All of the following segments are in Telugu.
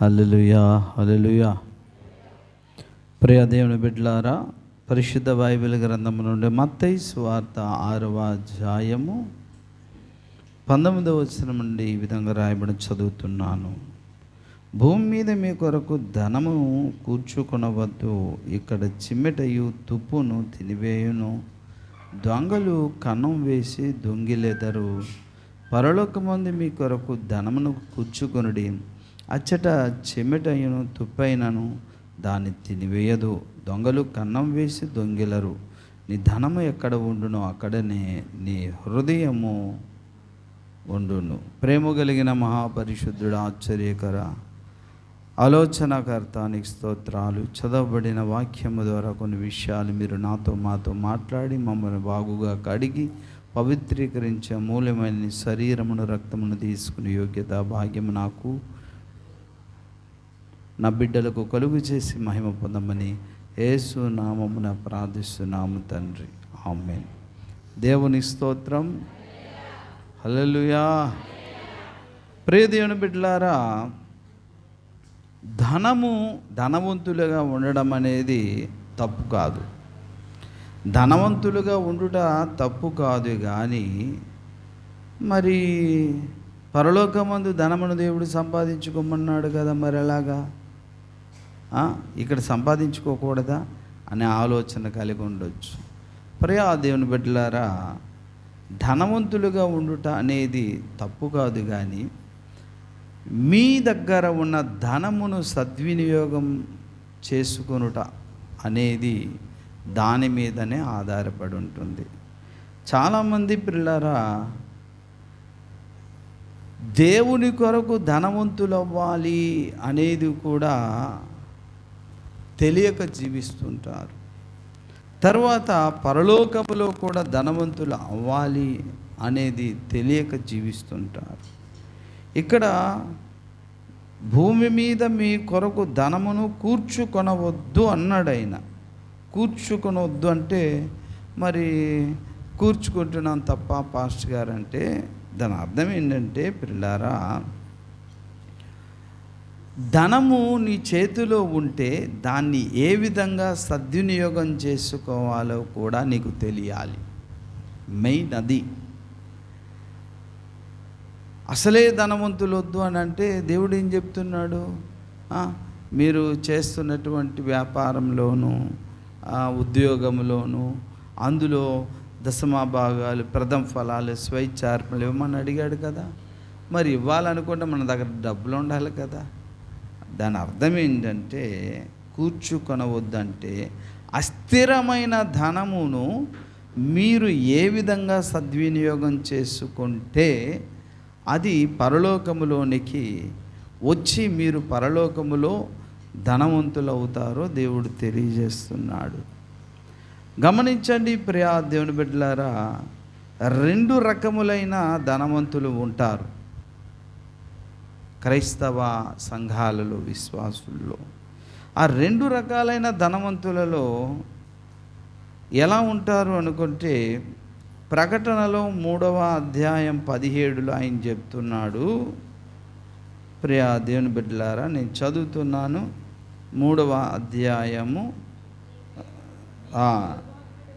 హల్లెలూయా. హల్లెలూయా ప్రియ దేవుని బిడ్డలారా పరిశుద్ధ బైబిల్ గ్రంథము నుండి మత్తయి స్వార్త ఆరవ అధ్యాయము పంతొమ్మిదవ వచనం నుండి ఈ విధంగా రాయబడి చదువుతున్నాను. భూమి మీద మీ కొరకు ధనము కూర్చుకొనవద్దు ఇక్కడ చిమ్మెటయు తుప్పును తినివేయును దొంగలు కన్నం వేసి దొంగిలెదరు. పరలోకమంది మీ కొరకు ధనమును కూర్చుకొనుడి. అచ్చట చెమెటయును తుప్పైనను దాన్ని తినివేయదు. దొంగలు కన్నం వేసి దొంగిలరు. నీ ధనము ఎక్కడ ఉండునో అక్కడనే నీ హృదయము ఉండును. ప్రేమ కలిగిన మహాపరిశుద్ధుడు ఆశ్చర్యకర ఆలోచనకర్త నీకు స్తోత్రాలు. చదవబడిన వాక్యము ద్వారా కొన్ని విషయాలు మీరు నాతో మాతో మాట్లాడి మమ్మల్ని బాగుగా కడిగి పవిత్రీకరించే మూల్యమైన శరీరమును రక్తమును తీసుకునే యోగ్యత భాగ్యము నాకు. నా బిడ్డలకు కలుగు చేసి మహిమ పొందమని యేసు నామమున ప్రార్థిస్తున్నాము తండ్రి. ఆమెన్. దేవుని స్తోత్రం. హలలుయా ప్రియదేవుని బిడ్డలారా ధనము ధనవంతులుగా ఉండడం అనేది తప్పు కాదు. ధనవంతులుగా ఉండుట తప్పు కాదు కానీ మరి పరలోకమందు ధనమును దేవుడు సంపాదించుకోమన్నాడు కదా మరి ఎలాగా? ఇక్కడ సంపాదించుకోకూడదా అనే ఆలోచన కలిగి ఉండొచ్చు. ప్రియా దేవుని బిడ్డలారా ధనవంతులుగా ఉండుట అనేది తప్పు కాదు కానీ మీ దగ్గర ఉన్న ధనమును సద్వినియోగం చేసుకొనుట అనేది దాని మీదనే ఆధారపడి ఉంటుంది. చాలామంది పిల్లరా దేవుని కొరకు ధనవంతులు అవ్వాలి అనేది కూడా తెలియక జీవిస్తుంటారు. తర్వాత పరలోకములో కూడా ధనవంతులు అవ్వాలి అనేది తెలియక జీవిస్తుంటారు. ఇక్కడ భూమి మీద మీ కొరకు ధనమును కూర్చుకొనవద్దు అన్నాడైనా కూర్చుకొనొద్దు అంటే మరి కూర్చుకుంటున్నాం తప్ప పాస్ట్ గారు అంటే దాని అర్థం ఏంటంటే పిల్లారా ధనము నీ చేతిలో ఉంటే దాన్ని ఏ విధంగా సద్వినియోగం చేసుకోవాలో కూడా నీకు తెలియాలి. మెయిన్ అది. అసలే ధనవంతులు వద్దు అని అంటే దేవుడు ఏం చెప్తున్నాడు? మీరు చేస్తున్నటువంటి వ్యాపారంలోనూ ఉద్యోగంలోను అందులో దశమా భాగాలు ప్రథమ ఫలాలు స్వైచ్ఛార్పణలు ఇవ్వమని అడిగాడు కదా. మరి ఇవ్వాలనుకుంటే మన దగ్గర డబ్బులు ఉండాలి కదా. దాని అర్థం ఏంటంటే కూర్చుకొనవద్దంటే అస్థిరమైన ధనమును మీరు ఏ విధంగా సద్వినియోగం చేసుకుంటే అది పరలోకములోనికి వచ్చి మీరు పరలోకములో ధనవంతులు అవుతారో దేవుడు తెలియజేస్తున్నాడు. గమనించండి ప్రియా దేవుని బిడ్డలారా రెండు రకములైన ధనవంతులు ఉంటారు. క్రైస్తవ సంఘాలలో విశ్వాసుల్లో. ఆ రెండు రకాలైన ధనవంతులలో ఎలా ఉంటారు అనుకుంటే ప్రకటనలో మూడవ అధ్యాయం పదిహేడులో ఆయన చెప్తున్నాడు. ప్రియా దేవుని బిడ్డలారా నేను చదువుతున్నాను. మూడవ అధ్యాయము.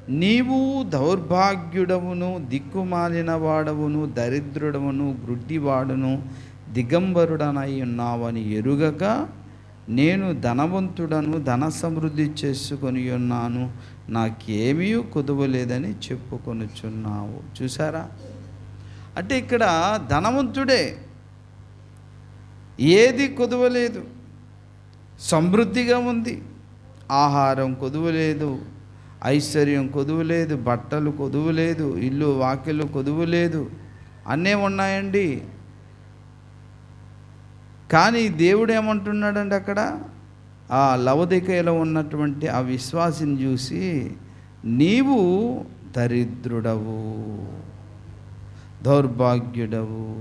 నీవు దౌర్భాగ్యుడవును దిక్కుమాలిన వాడవును దరిద్రుడవును గ్రుడ్డివాడును దిగంబరుడనై ఉన్నావని ఎరుగక నేను ధనవంతుడను ధన సమృద్ధి చేసుకొని ఉన్నాను. నాకేమీ కుదవలేదని చెప్పుకొనుచున్నావు. చూసారా అంటే ఇక్కడ ధనవంతుడే. ఏది కుదవలేదు. సమృద్ధిగా ఉంది. ఆహారం కొదువలేదు ఐశ్వర్యం కొదువలేదు బట్టలు కొదువలేదు ఇల్లు వాకిళ్ళు కొదువలేదు అన్నీ ఉన్నాయండి. కానీ దేవుడు ఏమంటున్నాడండి అక్కడ? ఆ లవదికలో ఉన్నటువంటి ఆ విశ్వాసిని చూసి నీవు దరిద్రుడవు దౌర్భాగ్యుడవు.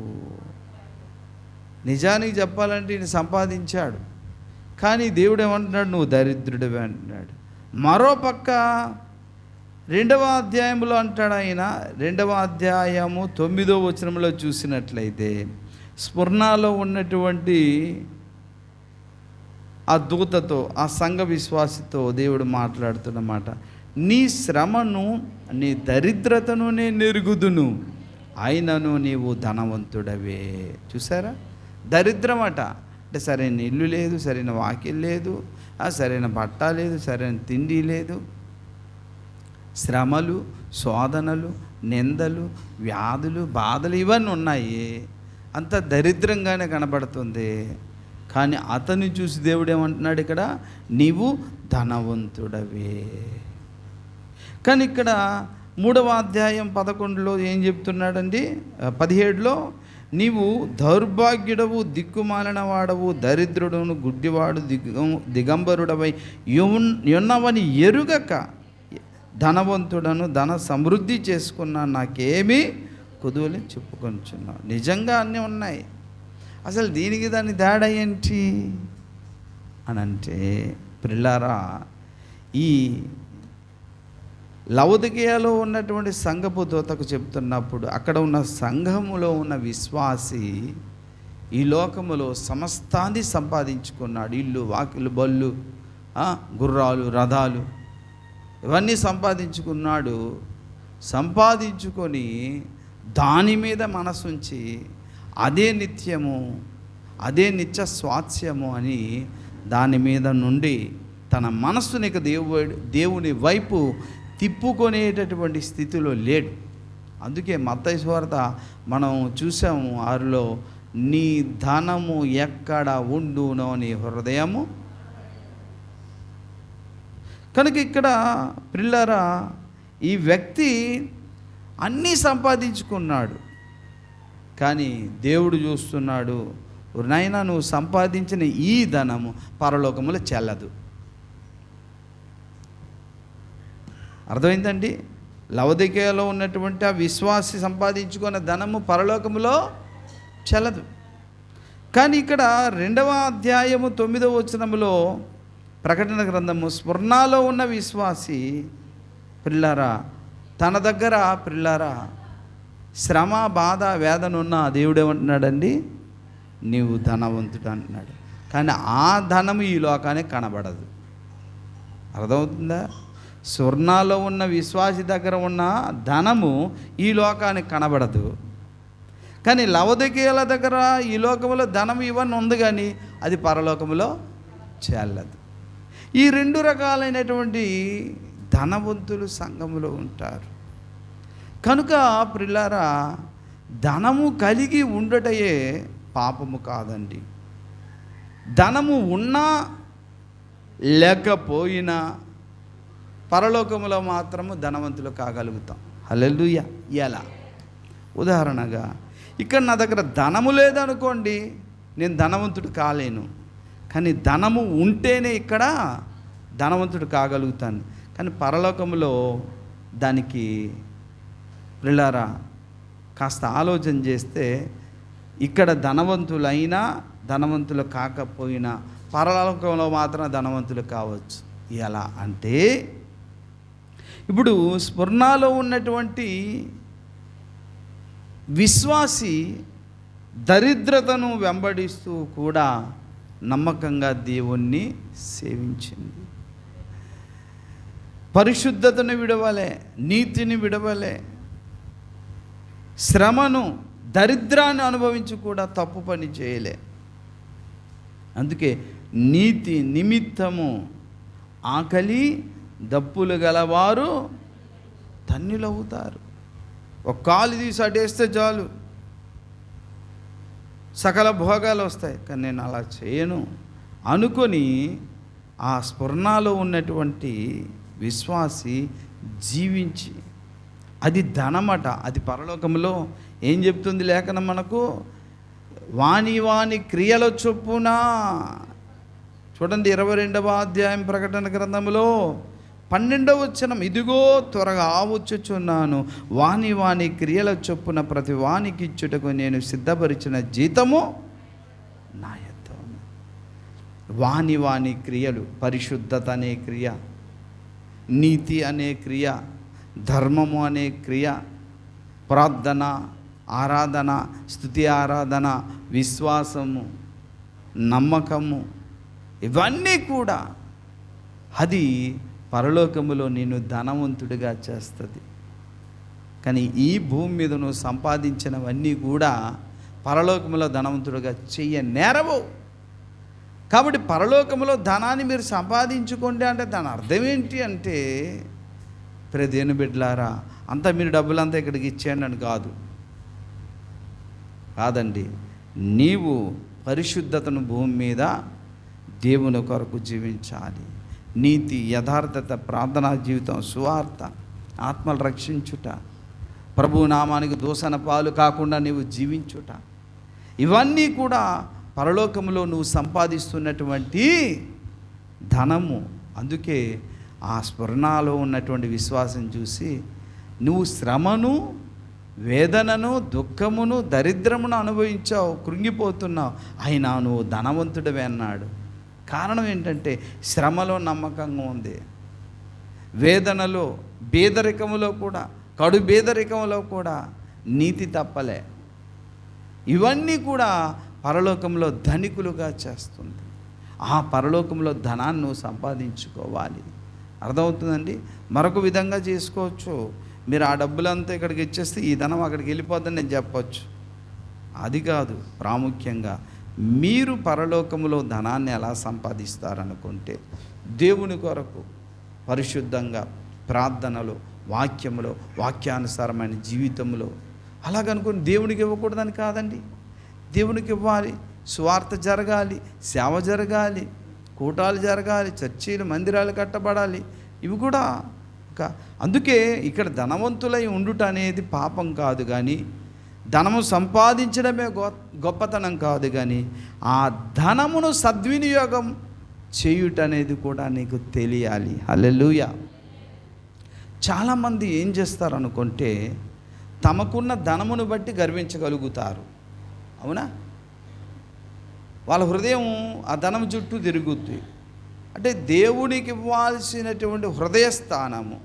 నిజానికి చెప్పాలంటే ఈయన సంపాదించాడు. కానీ దేవుడు ఏమంటున్నాడు నువ్వు దరిద్రుడివే అంటున్నాడు. మరోపక్క రెండవ అధ్యాయంలో అంటాడు ఆయన రెండవ అధ్యాయము తొమ్మిదో వచనంలో చూసినట్లయితే స్ఫుర్ణలో ఉన్నటువంటి ఆ దూతతో ఆ సంఘ విశ్వాసితో దేవుడు మాట్లాడుతున్నమాట. నీ శ్రమను నీ దరిద్రతను నేను నెరుగుదును అయినను నీవు ధనవంతుడవే. చూసారా? దరిద్రమట. అంటే సరైన ఇల్లు లేదు సరైన వాకిల్ లేదు సరైన బట్ట లేదు సరైన తిండి లేదు. శ్రమలు శోధనలు నిందలు వ్యాధులు బాధలు ఇవన్నీ ఉన్నాయి. అంత దరిద్రంగానే కనబడుతుంది. కానీ అతన్ని చూసి దేవుడు ఏమంటున్నాడు ఇక్కడ? నీవు ధనవంతుడవే. కానీ ఇక్కడ మూడవ అధ్యాయం పదకొండులో ఏం చెప్తున్నాడండి? పదిహేడులో నీవు దౌర్భాగ్యుడవు దిక్కుమాలినవాడవు దరిద్రుడును గుడ్డివాడు దిగం దిగంబరుడవై యున్- యున్నవని ఎరుగక ధనవంతుడను ధన సమృద్ధి చేసుకున్నా నాకేమీ కుదువులు చెప్పుకొంచున్నావు. నిజంగా అన్నీ ఉన్నాయి. అసలు దీనికి దాని తేడా ఏంటి? అని అంటే పిల్లారా ఈ లవదికయాలో ఉన్నటువంటి సంఘపు దూతకు చెప్తున్నప్పుడు అక్కడ ఉన్న సంఘములో ఉన్న విశ్వాసి ఈ లోకములో సమస్తాన్ని సంపాదించుకున్నాడు. ఇల్లు వాకిలు బళ్ళు గుర్రాలు రథాలు ఇవన్నీ సంపాదించుకున్నాడు. సంపాదించుకొని దాని మీద మనసుంచి అదే నిత్యము అదే నిత్య స్వాస్యము అని దాని మీద నుండి తన మనస్సుని దేవుడి దేవుని వైపు తిప్పుకొనేటటువంటి స్థితిలో లేడు. అందుకే మత్తయి వార్త మనం చూసాము ఆరులో నీ ధనము ఎక్కడ ఉండునో నీ హృదయము? కనుక ఇక్కడ పిల్లరా ఈ వ్యక్తి అన్నీ సంపాదించుకున్నాడు. కానీ దేవుడు చూస్తున్నాడు నాయనా నువ్వు సంపాదించిన ఈ ధనము పరలోకములో చెల్లదు. అర్థమైందండి? లవదికేయలో ఉన్నటువంటి ఆ విశ్వాసి సంపాదించుకున్న ధనము పరలోకములో చెల్లదు. కానీ ఇక్కడ రెండవ అధ్యాయము తొమ్మిదవ వచనములో ప్రకటన గ్రంథము స్వర్ణాలో ఉన్న విశ్వాసి పిల్లారా తన దగ్గర పిల్లారా శ్రమ బాధ వేదన ఉన్న దేవుడు ఏమంటున్నాడండి? నీవు ధనవంతుడు అంటున్నాడు. కానీ ఆ ధనము ఈ లోకానికి కనబడదు. అర్థమవుతుందా? స్వర్ణాలో ఉన్న విశ్వాసి దగ్గర ఉన్న ధనము ఈ లోకానికి కనబడదు. కానీ లవదకీయుల దగ్గర ఈ లోకంలో ధనం ఇవన్నీ ఉంది కానీ అది పరలోకములో చెల్లదు. ఈ రెండు రకాలైనటువంటి ధనవంతులు సంఘములో ఉంటారు. కనుక ప్రిల్లారా ధనము కలిగి ఉండటయే పాపము కాదండి. ధనము ఉన్నా లేకపోయినా పరలోకములో మాత్రము ధనవంతులు కాగలుగుతాం. హల్లెలూయా. ఎలా? ఉదాహరణగా ఇక్కడ నా దగ్గర ధనము లేదనుకోండి నేను ధనవంతుడు కాలేను. కానీ ధనము ఉంటేనే ఇక్కడ ధనవంతుడు కాగలుగుతాను. కానీ పరలోకములో దానికి పిల్లరా కాస్త ఆలోచన చేస్తే ఇక్కడ ధనవంతులైనా ధనవంతులు కాకపోయినా పరలోకంలో మాత్రం ధనవంతులు కావచ్చు. ఎలా అంటే ఇప్పుడు స్వర్ణాలో ఉన్నటువంటి విశ్వాసి దరిద్రతను వెంబడిస్తూ కూడా నమ్మకంగా దేవుణ్ణి సేవించింది. పరిశుద్ధతను విడవలే నీతిని విడవలే శ్రమను దరిద్రాన్ని అనుభవించి కూడా తప్పు పని చేయలే. అందుకే నీతి నిమిత్తము ఆకలి దప్పులు గలవారు తన్నులవుతారు. ఒక కాలు తీసి అటేస్తే చాలు. సకల భోగాలు వస్తాయి. కానీ నేను అలా చేయను. అనుకొని ఆ స్ఫురణలో ఉన్నటువంటి విశ్వాసి జీవించి అది ధనమట అది పరలోకంలో ఏం చెప్తుంది లేఖనం మనకు? వాణి వాణి క్రియల చొప్పున. చూడండి ఇరవై రెండవ అధ్యాయం ప్రకటన గ్రంథంలో పన్నెండవ వచనం ఇదిగో త్వరగా వచ్చుచున్నాను వాణి వాణి క్రియల చొప్పున ప్రతి వానికి ఇచ్చుటకు నేను సిద్ధపరిచిన జీతము నా వాణి వాణి క్రియలు పరిశుద్ధత అనే క్రియ నీతి అనే క్రియ ధర్మము అనే క్రియ ప్రార్థన ఆరాధన స్థుతి ఆరాధన విశ్వాసము నమ్మకము ఇవన్నీ కూడా అది పరలోకములో నేను ధనవంతుడిగా చేస్తుంది. కానీ ఈ భూమి మీద నువ్వు సంపాదించినవన్నీ కూడా పరలోకములో ధనవంతుడిగా చెయ్య నేరవు కాబట్టి పరలోకములో ధనాన్ని మీరు సంపాదించుకోండి అంటే దాని అర్థం ఏంటి అంటే ప్రదేను బిడ్డలారా అంతా మీరు డబ్బులంతా ఇక్కడికి ఇచ్చేయండి అని కాదు. కాదండి నీవు పరిశుద్ధతను భూమి మీద దేవుని కొరకు జీవించాలి. నీతి యథార్థత ప్రార్థనా జీవితం సువార్త ఆత్మలు రక్షించుట ప్రభు నామానికి దూషణ పాలు కాకుండా నీవు జీవించుట. ఇవన్నీ కూడా పరలోకంలో నువ్వు సంపాదిస్తున్నటువంటి ధనము. అందుకే ఆ స్మరణలో ఉన్నటువంటి విశ్వాసం చూసి నువ్వు శ్రమను వేదనను దుఃఖమును దరిద్రమును అనుభవించావు కృంగిపోతున్నావు. అయినా నువ్వు ధనవంతుడవే అన్నాడు. కారణం ఏంటంటే శ్రమలో నమ్మకంగా ఉంది. వేదనలో బేదరికములో కూడా కడు బేదరికంలో కూడా నీతి తప్పలే. ఇవన్నీ కూడా పరలోకంలో ధనికులుగా చేస్తుంది. ఆ పరలోకంలో ధనాన్ని నువ్వు సంపాదించుకోవాలి. అర్థమవుతుందండి? మరొక విధంగా చేసుకోవచ్చు. మీరు ఆ డబ్బులంతా ఇక్కడికి ఇచ్చేస్తే ఈ ధనం అక్కడికి వెళ్ళిపోద్దని నేను చెప్పచ్చు. అది కాదు ప్రాముఖ్యంగా మీరు పరలోకములో ధనాన్ని ఎలా సంపాదిస్తారనుకుంటే దేవుని కొరకు పరిశుద్ధంగా ప్రార్థనలో వాక్యములో వాక్యానుసారమైన జీవితంలో అలాగనుకుని దేవునికి ఇవ్వకూడదని కాదండి. దేవునికి ఇవ్వాలి. స్వార్థ జరగాలి సేవ జరగాలి కూటాలు జరగాలి చర్చీలు మందిరాలు కట్టబడాలి. ఇవి కూడా ఇంకా అందుకే ఇక్కడ ధనవంతులై ఉండుట అనేది పాపం కాదు కానీ ధనము సంపాదించడమే గొ గొప్పతనం కాదు కానీ ఆ ధనమును సద్వినియోగం చేయుట అనేది కూడా నీకు తెలియాలి. హల్లెలూయా. చాలామంది ఏం చేస్తారు అనుకుంటే తమకున్న ధనమును బట్టి గర్వించగలుగుతారు. అవునా? వాళ్ళ హృదయం ఆ ధనం చుట్టూ తిరుగుద్ది. అంటే దేవునికి ఇవ్వాల్సినటువంటి హృదయ స్థానము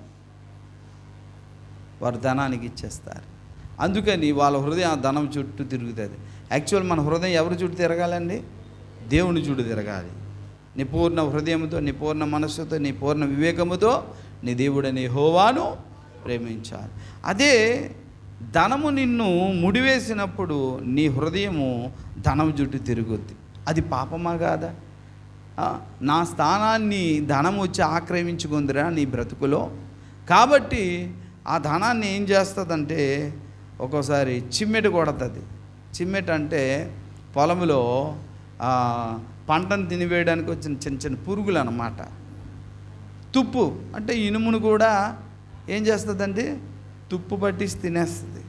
వారు ధనానికి ఇచ్చేస్తారు. అందుకని వాళ్ళ హృదయం ఆ ధనం చుట్టూ తిరుగుతుంది. యాక్చువల్ మన హృదయం ఎవరి చుట్టూ తిరగాలండి? దేవుని చుట్టూ తిరగాలి. నీ పూర్ణ హృదయంతో నీ పూర్ణ మనస్సుతో నీ పూర్ణ వివేకముతో నీ దేవుడని హోవాను ప్రేమించాలి. అదే ధనము నిన్ను ముడివేసినప్పుడు నీ హృదయము ధనం చుట్టూ తిరుగుద్ది. అది పాపమా కాదా? నా స్థానాన్ని ధనం వచ్చి ఆక్రమించుకుందిరా నీ బ్రతుకులో. కాబట్టి ఆ ధనాన్ని ఏం చేస్తుందంటే ఒక్కోసారి చిమ్మెట కొడుతుంది. చిమ్మెట అంటే పొలంలో పంటను తినివేయడానికి వచ్చిన చిన్న చిన్న పురుగులు అన్నమాట తుప్పు అంటే ఇనుమును కూడా ఏం చేస్తుందండి? తుప్పు పట్టిసి తినేస్తుంది.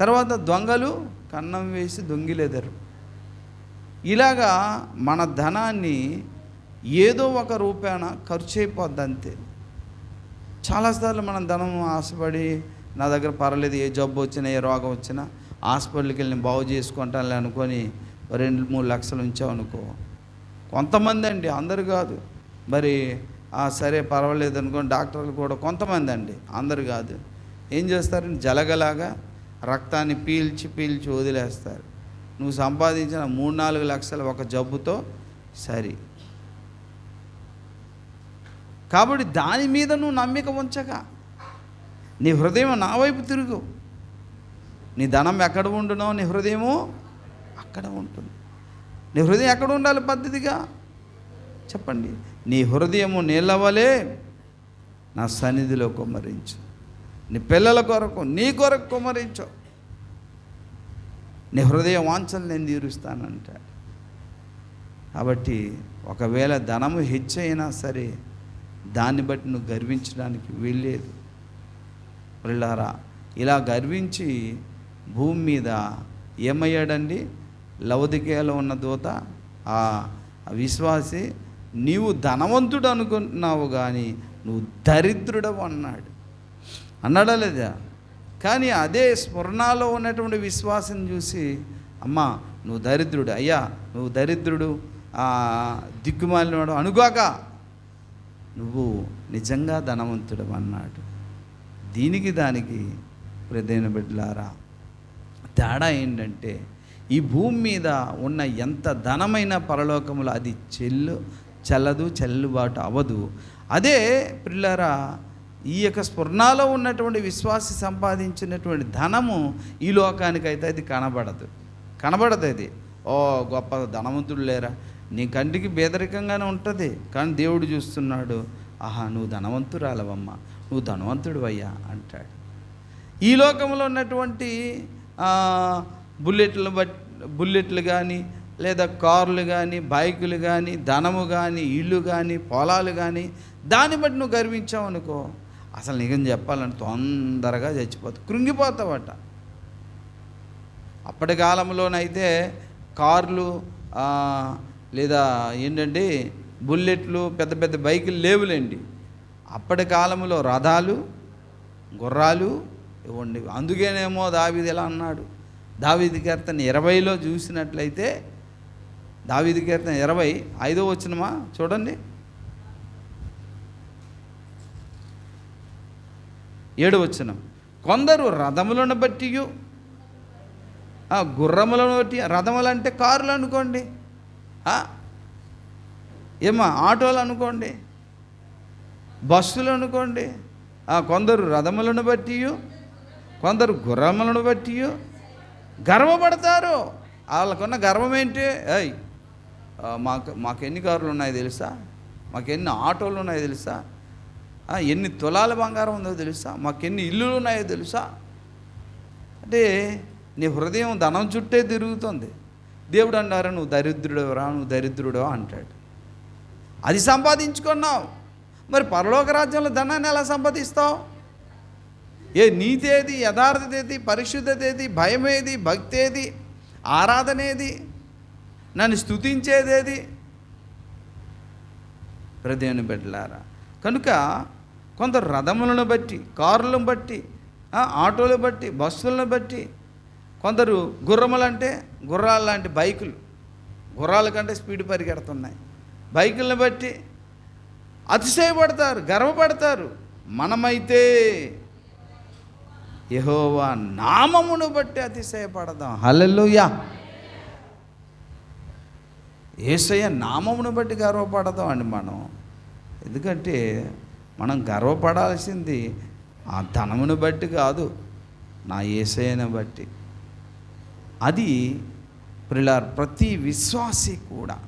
తర్వాత దొంగలు కన్నం వేసి దొంగిలెదరు. ఇలాగా మన ధనాన్ని ఏదో ఒక రూపాన ఖర్చు అయిపోద్ది అంతే చాలాసార్లు మనం ధనం ఆశపడి నా దగ్గర పర్వాలేదు ఏ జబ్బు వచ్చినా ఏ రోగం వచ్చినా హాస్పిటల్కి వెళ్ళి బాగు చేసుకుంటానులే అనుకొని రెండు మూడు లక్షలు ఉంచామనుకో కొంతమంది అండి అందరు కాదు. మరి సరే పర్వాలేదు అనుకోని డాక్టర్లు కూడా కొంతమంది అండి అందరు కాదు. ఏం చేస్తారు? జలగలాగా రక్తాన్ని పీల్చి పీల్చి వదిలేస్తారు. నువ్వు సంపాదించిన మూడు నాలుగు లక్షల ఒక జబ్బుతో సరి. కాబట్టి దాని మీద నువ్వు నమ్మిక ఉంచక. నీ హృదయం నా వైపు తిరుగు. నీ ధనం ఎక్కడ ఉండునో నీ హృదయము అక్కడ ఉంటుంది. నీ హృదయం ఎక్కడ ఉండాలి పద్ధతిగా? చెప్పండి. నీ హృదయము నిలవలే నా సన్నిధిలో కుమ్మరించు. నీ పిల్లల కొరకు నీ కొరకు కుమ్మరించు. నీ హృదయ వాంఛలు నేను తీరుస్తానంటాడు. కాబట్టి ఒకవేళ ధనము హెచ్చైనా సరే దాన్ని బట్టి నువ్వు గర్వించడానికి వీల్లేదు. పిల్లారా ఇలా గర్వించి భూమి మీద ఏమయ్యాడండి? లవదికేలో ఉన్న దూత ఆ విశ్వాసి నీవు ధనవంతుడు అనుకున్నావు కానీ నువ్వు దరిద్రుడవు అన్నాడు. అన్నాడా లేదా? కానీ అదే స్మరణలో ఉన్నటువంటి విశ్వాసం చూసి అమ్మా నువ్వు దరిద్రుడు అయ్యా నువ్వు దరిద్రుడు దిక్కుమాలినవాడు అనుగాక నువ్వు నిజంగా ధనవంతుడు అన్నాడు. దీనికి దానికి ప్రదేన బిడ్డలారా తేడా ఏంటంటే ఈ భూమి మీద ఉన్న ఎంత ధనమైన పరలోకములో అది చెల్లు చల్లదు చెల్లుబాటు అవ్వదు. అదే పిల్లరా ఈ యొక్క స్ఫురణలో ఉన్నటువంటి విశ్వాసి సంపాదించినటువంటి ధనము ఈ లోకానికైతే అది కనబడదు. కనబడదు అది. ఓ గొప్ప ధనవంతుడు లేరా? నీ కంటికి బేదరికంగానే ఉంటుంది. కానీ దేవుడు చూస్తున్నాడు ఆహా నువ్వు ధనవంతురాలవమ్మా. నువ్వు ధనవంతుడు అయ్యా అంటాడు. ఈ లోకంలో ఉన్నటువంటి బుల్లెట్లు బట్ బుల్లెట్లు కానీ లేదా కార్లు కానీ బైకులు కానీ ధనము కానీ ఇల్లు కానీ పొలాలు కానీ దాన్ని బట్టి నువ్వు గర్వించావు అనుకో అసలు నిజం చెప్పాలంటే తొందరగా చచ్చిపోతావు. కృంగిపోతావట. అప్పటి కాలంలోనైతే కార్లు లేదా ఏంటంటే బుల్లెట్లు పెద్ద పెద్ద బైకులు లేవులేండి. అప్పటి కాలంలో రథాలు గుర్రాలు ఇవ్వండి. అందుకేనేమో దావీది ఎలా అన్నాడు. దావీది కీర్తన ఇరవైలో చూసినట్లయితే దావీది కీర్తన ఇరవై ఐదో వచ్చినమా చూడండి. ఏడు వచ్చినం కొందరు రథములను బట్టి గుర్రములను బట్టి రథములు అంటే కారులు అనుకోండి. ఆ? ఏమా ఆటోలు అనుకోండి. బస్సులు అనుకోండి కొందరు రథములను బట్టి కొందరు గుర్రములను బట్టి గర్వపడతారు. వాళ్ళకున్న గర్వం ఏంటి ఏయ్ మాకు మాకు ఎన్ని కార్లు ఉన్నాయో తెలుసా? మాకు ఎన్ని ఆటోలు ఉన్నాయో తెలుసా ఎన్ని తులాల బంగారం ఉందో తెలుసా? మాకు ఎన్ని ఇల్లులు ఉన్నాయో తెలుసా? అంటే నీ హృదయం ధనం చుట్టే తిరుగుతుంది. దేవుడు అన్నారు నువ్వు దరిద్రుడవరా నువ్వు దరిద్రుడో అంటాడు. అది సంపాదించుకున్నావు. మరి పరలోక రాజ్యంలో ధనాన్ని ఎలా సంపాదిస్తావు? ఏ నీతి ఏది యథార్థత ఏది పరిశుద్ధత ఏది భయం ఏది భక్తి ఏది ఆరాధన ఏది నన్ను స్థుతించేదేది ప్రదేవుని బిడ్డలారా కనుక కొందరు రథములను బట్టి కారులను బట్టి ఆటోలు బట్టి బస్సులను బట్టి కొందరు గుర్రములంటే గుర్రాలు లాంటి బైకులు గుర్రాల కంటే స్పీడ్ పరిగెడుతున్నాయి. బైకులను బట్టి అతిశయపడతారు గర్వపడతారు. మనమైతే యహోవా నామమును బట్టి అతిశయపడదాం. హల్లెలూయా. ఏసయ్య నామమును బట్టి గర్వపడదాం అండి మనం. ఎందుకంటే మనం గర్వపడాల్సింది ఆ ధనమును బట్టి కాదు నా ఏసయ్యను బట్టి. అది ప్రిలార్ ప్రతి విశ్వాసి కూడా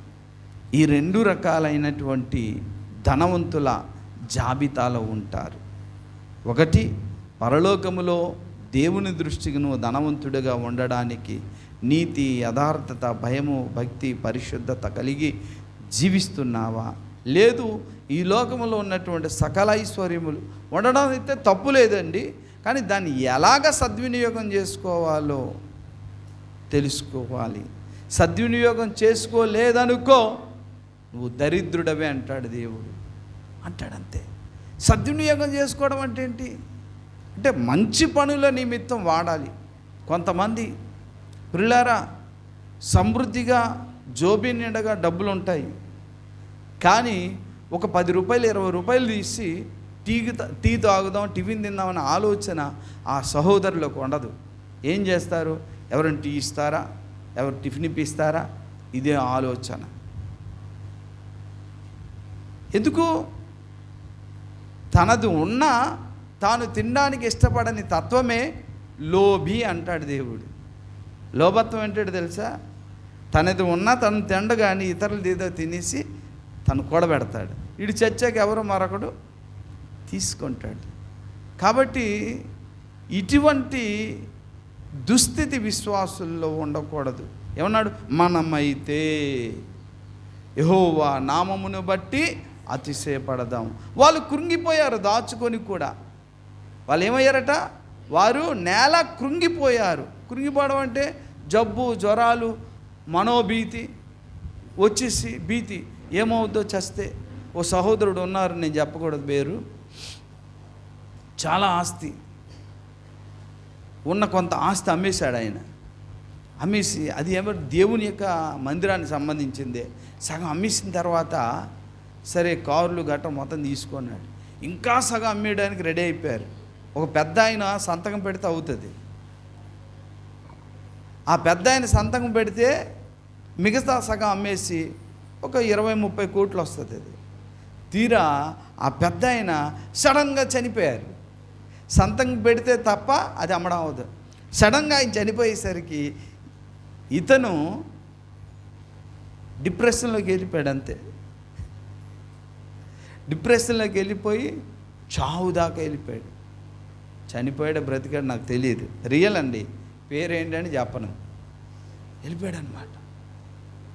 ఈ రెండు రకాలైనటువంటి ధనవంతుల జాబితాలో ఉంటారు. ఒకటి పరలోకములో దేవుని దృష్టికి నువ్వు ధనవంతుడిగా ఉండడానికి నీతి యథార్థత భయము భక్తి పరిశుద్ధత కలిగి జీవిస్తున్నావా? లేదు ఈ లోకములో ఉన్నటువంటి సకల ఐశ్వర్యములు ఉండడం అయితే తప్పు లేదండి. కానీ దాన్ని ఎలాగ సద్వినియోగం చేసుకోవాలో తెలుసుకోవాలి. సద్వినియోగం చేసుకోలేదనుకో నువ్వు దరిద్రుడవే అంటాడు దేవుడు. అంటాడంతే. సద్వినియోగం చేసుకోవడం అంటే ఏంటి? అంటే మంచి పనుల నిమిత్తం వాడాలి. కొంతమంది పిల్లారా సమృద్ధిగా జోబి నిండగా డబ్బులు ఉంటాయి కానీ ఒక పది రూపాయలు ఇరవై రూపాయలు తీసి టీ టీ తాగుదాం టిఫిన్ తిందామనే ఆలోచన ఆ సహోదరులకు ఉండదు. ఏం చేస్తారు? ఎవరైనా టీ ఇస్తారా? ఎవరు టిఫిన్ ఇప్పిస్తారా? ఇదే ఆలోచన. ఎందుకు? తనది ఉన్నా తాను తినడానికి ఇష్టపడని తత్వమే లోభి అంటాడు దేవుడు. లోభత్వం ఏంటాడు తెలుసా? తనది ఉన్నా తను తిండ కానీ ఇతరులది ఏదో తినేసి తను కూడబెడతాడు. వీడు చచ్చాక ఎవరు మరొకడు? తీసుకుంటాడు. కాబట్టి ఇటువంటి దుస్థితి విశ్వాసుల్లో ఉండకూడదు. ఏమన్నాడు? మనమైతే యహోవా నామమును బట్టి అతిశయపడదాం. వాళ్ళు కృంగిపోయారు దాచుకొని కూడా. వాళ్ళు ఏమయ్యారట? వారు నేల కృంగిపోయారు. కృంగిపోవడం అంటే జబ్బు జ్వరాలు మనోభీతి వచ్చేసి భీతి. ఏమవుద్దో చస్తే ఓ సహోదరుడు ఉన్నారు నేను చెప్పకూడదు పేరు. చాలా ఆస్తి. ఉన్న కొంత ఆస్తి అమ్మేశాడు ఆయన. అమ్మేసి అది ఏమో దేవుని యొక్క మందిరానికి సంబంధించిందే. సగం అమ్మేసిన తర్వాత సరే కార్లు గట్ట మొత్తం తీసుకున్నాడు. ఇంకా సగం అమ్మేయడానికి రెడీ అయిపోయారు. ఒక పెద్ద ఆయన సంతకం పెడితే అవుతుంది. ఆ పెద్ద ఆయన సంతకం పెడితే మిగతా సగం అమ్మేసి ఒక ఇరవై ముప్పై కోట్లు వస్తుంది అది. తీరా ఆ పెద్ద ఆయన సడన్గా చనిపోయారు. సంతకం పెడితే తప్ప అది అమ్మడం అవ్వదు. సడన్గా ఆయన చనిపోయేసరికి ఇతను డిప్రెషన్లోకి వెళ్ళిపోయాడు అంతే. డిప్రెషన్లోకి వెళ్ళిపోయి చావు దాకా వెళ్ళిపోయాడు. చనిపోయాడు బ్రతికాడు నాకు తెలియదు. రియల్ అండి. పేరేంటని చెప్పను. వెళ్ళిపోయాడు అనమాట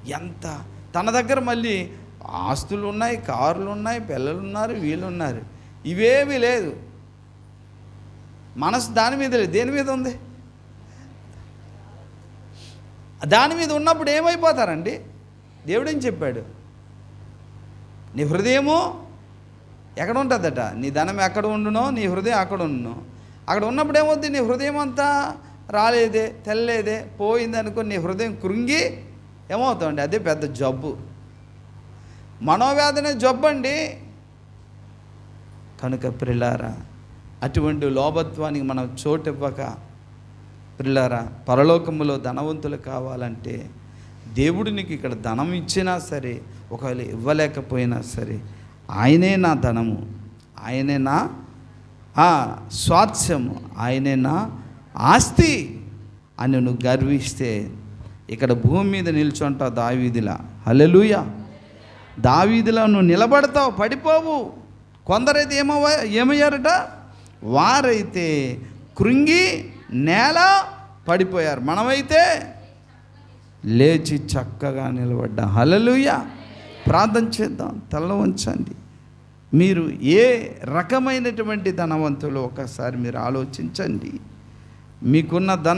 ఎంత? తన దగ్గర మళ్ళీ ఆస్తులు ఉన్నాయి కార్లు ఉన్నాయి పిల్లలు ఉన్నారు వీళ్ళు ఉన్నారు ఇవేమీ లేదు. మనసు దాని మీద లేదు. దేని మీద ఉంది? దాని మీద ఉన్నప్పుడు ఏమైపోతారండి? దేవుడేం చెప్పాడు? నీ హృదయము ఎక్కడ ఉంటుందట నీ ధనం ఎక్కడ ఉండునో నీ హృదయం అక్కడ ఉండును. అక్కడ ఉన్నప్పుడు ఏమవుద్ది? నీ హృదయం అంతా రాలేదే తెల్లేదే పోయిందనుకో నీ హృదయం కృంగి ఏమవుతామండి అదే పెద్ద జబ్బు. మనోవేదనే జబ్బు అండి కనుక ప్రిలారా అటువంటి లోభత్వానికి మనం చోటు ఇవ్వక ప్రిలారా పరలోకములో ధనవంతులు కావాలంటే దేవుడు నీకు ఇక్కడ ధనం ఇచ్చినా సరే ఒకవేళ ఇవ్వలేకపోయినా సరే ఆయనే నా ధనము ఆయనే నా ఆ, స్వాస్థ్యము ఆయనే నా ఆస్తి అని నువ్వు గర్విస్తే ఇక్కడ భూమి మీద నిల్చుంటావు దావీదిలా. హలెలుయ దావీదిలా నువ్వు నిలబడతావు పడిపోవు. కొందరైతే ఏమవ ఏమయ్యారట? వారైతే కృంగి నేల పడిపోయారు. మనమైతే లేచి చక్కగా నిలబడ్డా. హలలుయ ప్రార్థన చేద్దాం. తల్ల ఉంచండి. మీరు ఏ రకమైనటువంటి ధనవంతులు ఒకసారి మీరు ఆలోచించండి. మీకున్న ధన